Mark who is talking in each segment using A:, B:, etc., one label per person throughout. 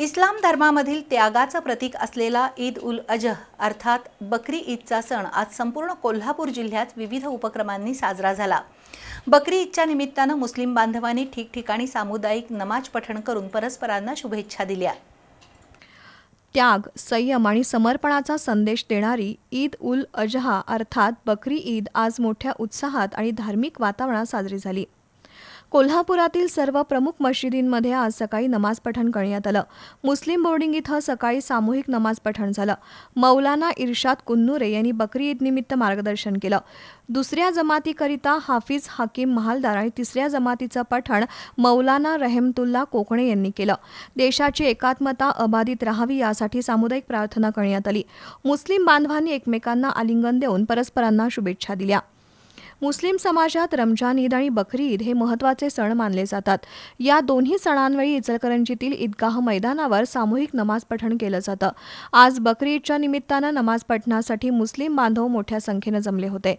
A: इस्लाम धर्मामधील त्यागाचं प्रतीक असलेला ईद उल अजह अर्थात बकरी ईदचा सण आज संपूर्ण कोल्हापूर जिल्ह्यात विविध उपक्रमांनी साजरा झाला. बकरी ईदच्या निमित्तानं मुस्लिम बांधवांनी ठिकठिकाणी सामुदायिक नमाज पठण करून परस्परांना शुभेच्छा दिल्या.
B: त्याग संयम आणि समर्पणाचा संदेश देणारी ईद उल अजहा अर्थात बकरी ईद आज मोठ्या उत्साहात आणि धार्मिक वातावरणात साजरी झाली. कोल्हापुरातील सर्व प्रमुख मशिदींमध्ये आज सकाळी नमाज पठण करण्यात आलं. मुस्लिम बोर्डिंग इथं सकाळी सामूहिक नमाज पठण झालं. मौलाना इर्शाद कुन्नुरे यांनी बकरी ईदनिमित्त मार्गदर्शन केलं. दुसऱ्या जमातीकरिता हाफिज हाकीम महालदार आणि तिसऱ्या जमातीचं पठण मौलाना रहेमतुल्ला कोकणे यांनी केलं. देशाची एकात्मता अबाधित राहावी यासाठी सामुदायिक प्रार्थना करण्यात आली. मुस्लिम बांधवांनी एकमेकांना आलिंगन देऊन परस्परांना शुभेच्छा दिल्या. मुस्लिम समाजात रमजान ईद आणि बकरी ईद हे महत्त्वाचे सण मानले जातात. या दोन्ही सणांवेळी इचलकरंजीतील ईदगाह मैदानावर सामूहिक नमाज पठण केलं जातं. आज बकरी ईदच्या निमित्तानं नमाज पठणासाठी मुस्लिम बांधव मोठ्या संख्येनं जमले होते.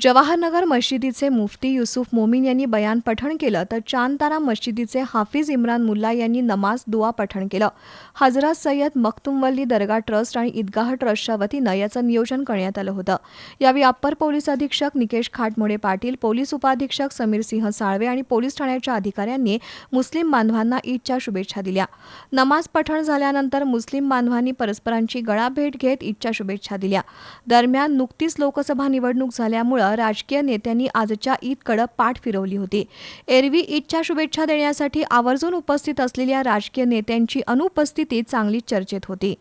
B: जवाहरनगर मशिदीचे मुफ्ती युसुफ मोमीन यांनी बयान पठण केलं तर चांदतारा मशिदीचे हाफिज इम्रान मुल्ला यांनी नमाज दुआ पठण केलं. हजरत सय्यद मखतुमवल्ली दर्गा ट्रस्ट आणि ईदगाह ट्रस्टच्या वतीनं याचं नियोजन करण्यात आलं होतं. यावेळी अप्पर पोलीस अधीक्षक निकेश खाट खाटमोडे पाटील पोलीस उपाधीक्षक समीर सिंह साळवे आणि पोलीस ठाण्याच्या अधिकाऱ्यांनी मुस्लिम बांधवांना ईदच्या शुभेच्छा दिल्या. नमाज पठण झाल्यानंतर मुस्लिम बांधवांनी परस्परांची गळाभेट घेत ईदच्या शुभेच्छा दिल्या. दरम्यान नुकतीच लोकसभा निवडणूक झाल्यामुळं राजकीय नेत्यांनी आजच्या ईदकडे पाठ फिरवली होती. एरवी ईदच्या शुभेच्छा देण्यासाठी आवर्जून उपस्थित असलेल्या राजकीय नेत्यांची अनुपस्थिती चांगलीच चर्चेत होती.